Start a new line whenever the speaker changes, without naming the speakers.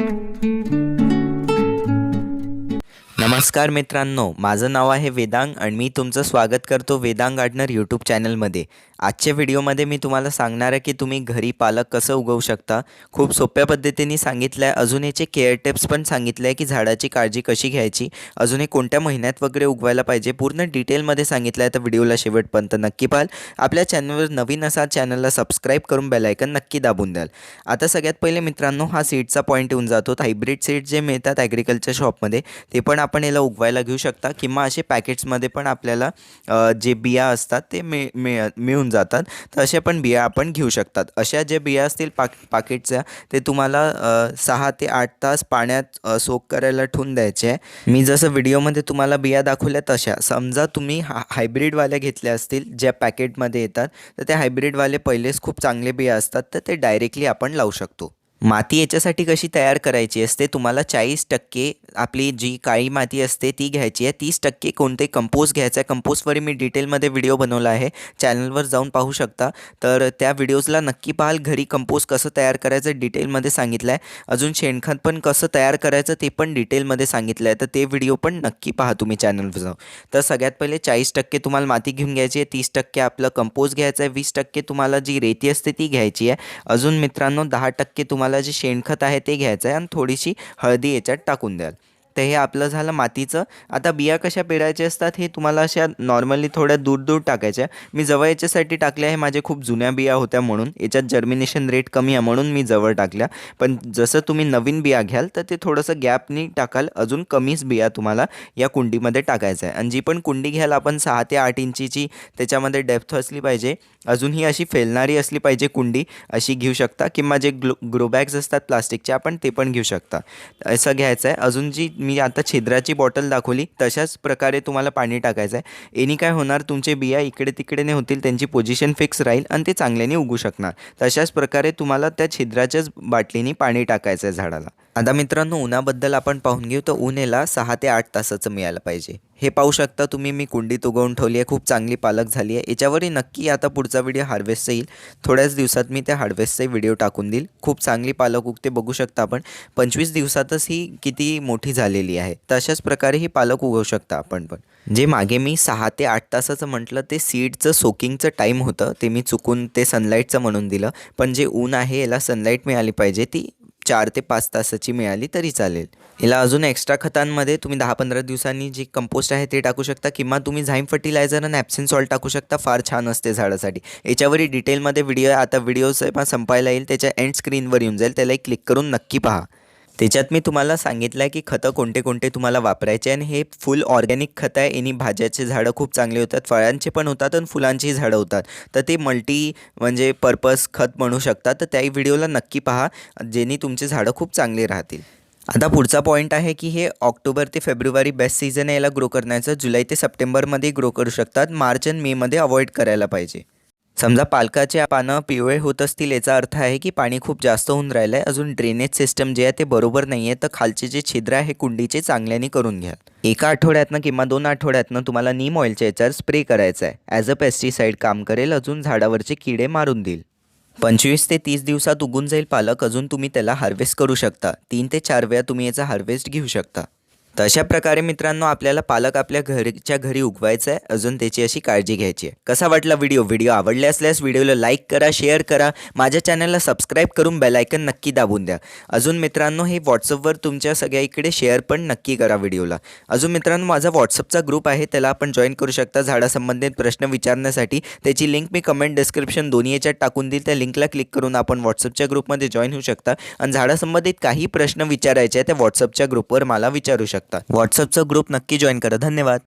thank you नमस्कार मित्रांनो माझं नाव आहे वेदांग आणि मी तुमचं स्वागत करतो वेदांग गार्डनर यूट्यूब चॅनलमध्ये. आजच्या व्हिडिओमध्ये मी तुम्हाला सांगणार आहे की तुम्ही घरी पालक कसं उगवू शकता. खूप सोप्या पद्धतीने सांगितलं आहे. अजून याचे केअर टिप्स पण सांगितलं आहे की झाडाची काळजी कशी घ्यायची. अजून हे कोणत्या महिन्यात वगैरे उगवायला पाहिजे पूर्ण डिटेलमध्ये सांगितलं आहे. तर व्हिडिओला शेवटपर्यंत नक्की पाहाल. आपल्या चॅनलवर नवीन असाल चॅनलला सबस्क्राईब करून बेलायकन नक्की दाबून द्याल. आता सगळ्यात पहिले मित्रांनो हा सीडचा पॉईंट येऊन जातो. हायब्रिड सीड जे मिळतात ॲग्रिकल्चर शॉपमध्ये ते पण आपण याला उगवायला घेऊ शकता किंवा असे पॅकेट्समध्ये पण आपल्याला जे बिया असतात ते मिळ मिळ मिळून जातात. तर अशा पण बिया आपण घेऊ शकतात. अशा जे बिया असतील पाक पाकिटच्या ते तुम्हाला सहा ते आठ तास पाण्यात सोक करायला ठेवून द्यायचे. आहे मी जसं व्हिडिओमध्ये तुम्हाला बिया दाखवल्या तशा. समजा तुम्ही हा हायब्रिडवाल्या घेतल्या असतील ज्या पॅकेटमध्ये येतात तर त्या हायब्रिडवाले पहिलेच खूप चांगले बिया असतात तर ते डायरेक्टली आपण लावू शकतो. माती याच्यासाठी कशी तयार करायची असते? तुम्हाला चाळीस टक्के आपली जी काळी माती असते ती घ्यायची आहे. तीस टक्के कोणते कंपोस्ट घ्यायचं आहे? कंपोस्टवर मी डिटेलमध्ये व्हिडिओ बनवला आहे. चॅनलवर जाऊन पाहू शकता. तर त्या व्हिडिओजला नक्की पाहाल. घरी कंपोस्ट कसं तयार करायचं डिटेलमध्ये सांगितलं आहे अजून शेणखत पण कसं तयार करायचं ते पण डिटेलमध्ये सांगितलं आहे तर ते व्हिडिओ पण नक्की पहा तुम्ही चॅनलवर जाऊन. तर सगळ्यात पहिले चाळीस टक्के तुम्हाला माती घेऊन घ्यायची आहे. तीस टक्के आपलं कंपोस्ट घ्यायचं आहे. वीस टक्के तुम्हाला जी रेती असते ती घ्यायची आहे. अजून मित्रांनो दहा टक्के तुम्हाला जे शेणखत आहे ते घ्यायचं आहे आणि थोडीशी हळदी याच्यात टाकून द्याल. तर हे आपलं झालं मातीचं. आता बिया कशा पेरायच्या असतात हे तुम्हाला अशा नॉर्मली थोड्या दूर दूर टाकायच्या मी जवळ याच्यासाठी टाकल्या आहे माझ्या खूप जुन्या बिया होत्या म्हणून. याच्यात जर्मिनेशन रेट कमी आहे म्हणून मी जवळ टाकल्या. पण जसं तुम्ही नवीन बिया घ्याल तर ते थोडंसं गॅपनी टाकाल. अजून कमीच बिया तुम्हाला या कुंडीमध्ये टाकायचं आहे. आणि जी पण कुंडी घ्याल आपण सहा ते आठ इंचीची त्याच्यामध्ये डेप्थ असली पाहिजे. अजून ही अशी फेलणारी असली पाहिजे कुंडी अशी घेऊ शकता. किंवा जे ग्लो ग्रो बॅग्स असतात प्लास्टिकचे आपण ते पण घेऊ शकता. असं घ्यायचं आहे. अजून जी मी आता छिद्राची बॉटल दाखवली तशाच प्रकारे तुम्हाला पाणी टाकायचं आहे. एनी काय होणार तुमचे बिया इकडे तिकडे नाही होतील त्यांची पोझिशन फिक्स राहील आणि ते चांगल्याने उगू शकणार. तशाच प्रकारे तुम्हाला त्या छिद्राच्याच बाटलीने पाणी टाकायचं आहे झाडाला. आता मित्रांनो उन्हाबद्दल आपण पाहून घेऊ. तर ऊन याला सहा ते आठ तासाचं मिळालं पाहिजे. हे पाहू शकता तुम्ही मी कुंडीत उगवून ठेवली आहे खूप चांगली पालक झाली आहे. याच्यावरही नक्की आता पुढचा व्हिडिओ हार्वेस्टचा येईल. थोड्याच दिवसात मी त्या हार्वेस्टचाही व्हिडिओ टाकून देईल. खूप चांगली पालक उगते बघू शकता आपण. पंचवीस दिवसातच ही किती मोठी झालेली आहे. तशाच प्रकारे ही पालक उगवू शकता आपण पण. जे मागे मी सहा ते आठ तासाचं म्हटलं ते सीडचं सोकिंगचं टाईम होतं. ते मी चुकून ते सनलाईटचं म्हणून दिलं. पण जे ऊन आहे याला सनलाईट मिळाली पाहिजे. ती चार ते पाच तासाची मिळाली तरी चालेल. हिला अजून एक्स्ट्रा खतांमध्ये तुम्ही दहा पंधरा दिवसांनी जे कंपोस्ट आहे ते टाकू शकता किंवा तुम्ही झाईम फर्टिलायझर आणि ॲप्सिन सॉल्ट टाकू शकता फार छान असते झाडासाठी. याच्यावरही डिटेलमध्ये व्हिडिओ आता व्हिडिओ संपायला येईल त्याच्या एंड स्क्रीनवर येऊन जाईल. त्याला एक क्लिक करून नक्की पहा. त्याच्यात मी तुम्हाला सांगितलं आहे की खतं कोणते कोणते तुम्हाला वापरायचे आणि हे फुल ऑर्गॅनिक खतं आहे. यांनी भाज्याचे झाडं खूप चांगले होतात फळांचे पण होतात आणि फुलांचीही झाडं होतात. तर ते मल्टी म्हणजे पर्पज खत म्हणू शकतात तर त्याही व्हिडिओला नक्की पहा ज्यांनी तुमचे झाडं खूप चांगले राहतील. आता पुढचा पॉईंट आहे की हे ऑक्टोबर ते फेब्रुवारी बेस्ट सीझन आहे. याला ग्रो करण्याचं जुलै ते सप्टेंबरमध्ये ग्रो करू शकतात. मार्च आणि मेमध्ये अवॉइड करायला पाहिजे. समजा पालकाचे पानं पिवळे होत असतील याचा अर्थ आहे की पाणी खूप जास्त होऊन राहिलं आहे अजून ड्रेनेज सिस्टम जे आहे ते बरोबर नाही आहे तर खालचे जे छिद्र आहे कुंडीचे चांगल्याने करून घ्या. एका आठवड्यातनं किंवा दोन आठवड्यातनं तुम्हाला नीम ऑइलच्या याच्यावर स्प्रे करायचा आहे. ॲज अ पेस्टिसाईड काम करेल अजून झाडावरचे किडे मारून देईल. पंचवीस ते तीस दिवसात उगून जाईल पालक. अजून तुम्ही त्याला हार्वेस्ट करू शकता. तीन ते चार वेळा तुम्ही याचा हार्वेस्ट घेऊ शकता. तर अशा प्रकारे मित्रांनो आपल्याला पालक आपल्या घरच्या घरी उगवायचा आहे अजून त्याची अशी काळजी घ्यायची आहे. कसा वाटला व्हिडिओ? व्हिडिओ आवडले असल्यास व्हिडिओला लाईक करा शेअर करा. माझ्या चॅनलला सबस्क्राईब करून बेलायकन नक्की दाबून द्या. अजून मित्रांनो हे व्हॉट्सअपवर तुमच्या सगळ्या इकडे शेअर पण नक्की करा व्हिडिओला. अजून मित्रांनो माझा व्हॉट्सअपचा ग्रुप आहे त्याला आपण जॉईन करू शकता झाडासंबंधित प्रश्न विचारण्यासाठी. त्याची लिंक मी कमेंट डिस्क्रिप्शन दोन्ही याच्यात टाकून देईल. त्या लिंकला क्लिक करून आपण व्हॉट्सअपच्या ग्रुपमध्ये जॉईन होऊ शकता. आणि झाडासंबंधित काही प्रश्न विचारायचे आहे त्या व्हॉट्सअपच्या ग्रुपवर मला विचारू शकता. व्हॉट्सअपचा ग्रुप नक्की जॉईन करा. धन्यवाद.